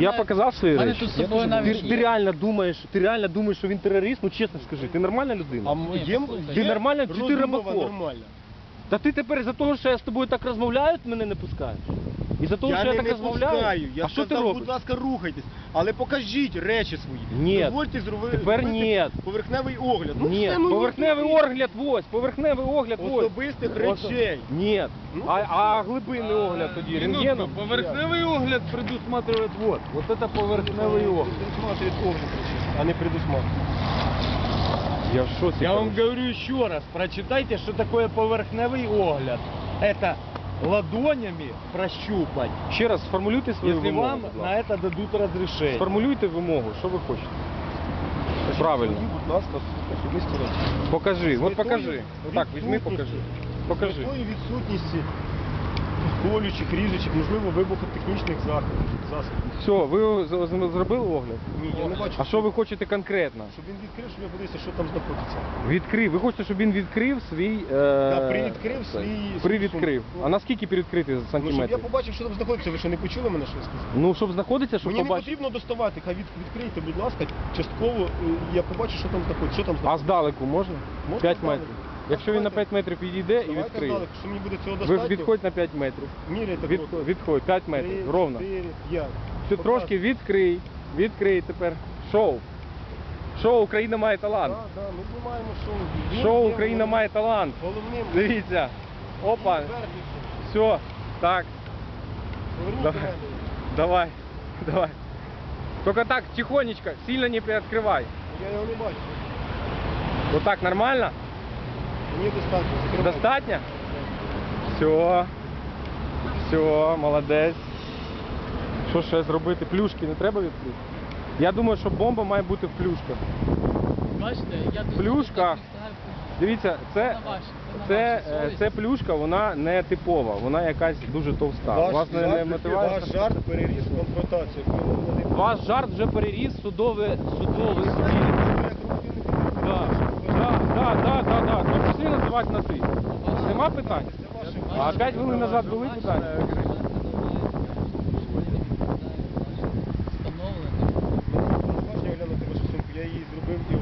Я показав свої мене речі. тут з собою навіть ти, є. ти реально думаєш, ти реально думаєш, що він терорист? Ну чесно скажи, ти нормальна людина? А є, послухай, Ти є нормальна чи ти Рибаков? нормальна. Та ти тепер за того, що я з тобою так розмовляю, мене не пускаєш? І за того, я що я не, так не розмовляю? пускаю. Я а що ти сказав, робиш? будь ласка, рухайтесь. Але покажіть речі свої. Ні. Дозвольте зробити Тепер ні. поверхневий огляд. Ну, Ні, все, ну, поверхневий ні. огляд ось, поверхневий огляд ось. Особистих речей. Ні. Ну, а, а глибинний огляд тоді, рентгеном? Поверхневый огляд предусматривает вот. Вот это поверхневый огляд. Предусматривает огляд речей, а не предусматривает. Я в шоці. Я вам короче. говорю еще раз, прочитайте, что такое поверхневый огляд. Это ладонями прощупать, Ще раз сформулюйте свою если вимогу. вам будь на это дадут разрешение. Сформулюйте вимогу, що ви хочете. Правильно. Будь ласка. Покажи, от Метою покажи. Отак, візьми, відсутності- покажи. Покажи. Метою відсутності колючих, ріжучих, можливо, вибухотехнічних засобів. Все, ви з- зробили огляд? Ні, я не бачу. А що ви хочете конкретно? Щоб він відкрив, щоб я подивився, що там знаходиться. Відкрив. Ви хочете, щоб він відкрив свій. Е... Да, привідкрив свій- Привідкрив. А наскільки привідкрити Ну, щоб я сантиметрів? побачив, що там знаходиться. Ви що не почули мене, що я сказав? Ну, щоб знаходиться, щоб Мені не побачити. потрібно доставати, хай від, відкрийте, будь ласка, частково е, я побачу, що там знаходиться. Що там А знаходиться. здалеку можна? Можна 5 здалеку. метрів. Якщо він на 5 метрів підійде і Давайте відкриє. здалеку, що мені буде цього Ви достатньо. відходь на 5 метрів. Міряйте Від, просто. відходь, 5 метрів, ровно. чотири, п'ять. Ти трошки відкрий, відкрий тепер. Шоу. Шоу Україна має талант. Да, да, ми знімаємо шоу. Шоу є Україна має талант. Головним. Дивіться. Опа. Все. Так. Давай. Давай. Давай. Только так, тихонечко, сильно не приоткрывай. Я його не бачу. Вот так нормально? Мені достатньо. Закривайте. Достатньо? Все. Все, молодець. Що ще зробити? Плюшки не треба відкрити? Я думаю, що бомба має бути в плюшках. Бачите, я тут Плюшка. Дивіться, це, Це на ваші, це це, на ваші е, це плюшка, вона не типова, вона якась дуже товста. Ваш, Вас не, не жарт, мотивує? ваш жарт переріс конфронтацію. Ваш жарт вже переріс судове, судове суді. Да, да, да, да, да, да. Пішли називати на ти. Нема питань? А 5 хвилин назад були питання?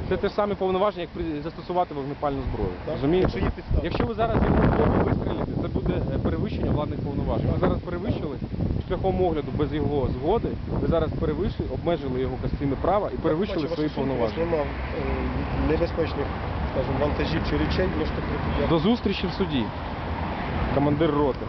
Це те ж саме повноваження, як застосувати вогнепальну зброю. Розумієте? якщо ви зараз його вистрілите, це буде е, перевищення владних повноважень. Ви зараз перевищили шляхом огляду без його згоди, ви зараз перевищили, обмежили його конституційне права і перевищили свої повноваження. Нема е, небезпечних, скажімо, вантажів чи речей, ніж прийти. До зустрічі в суді. Командир роти.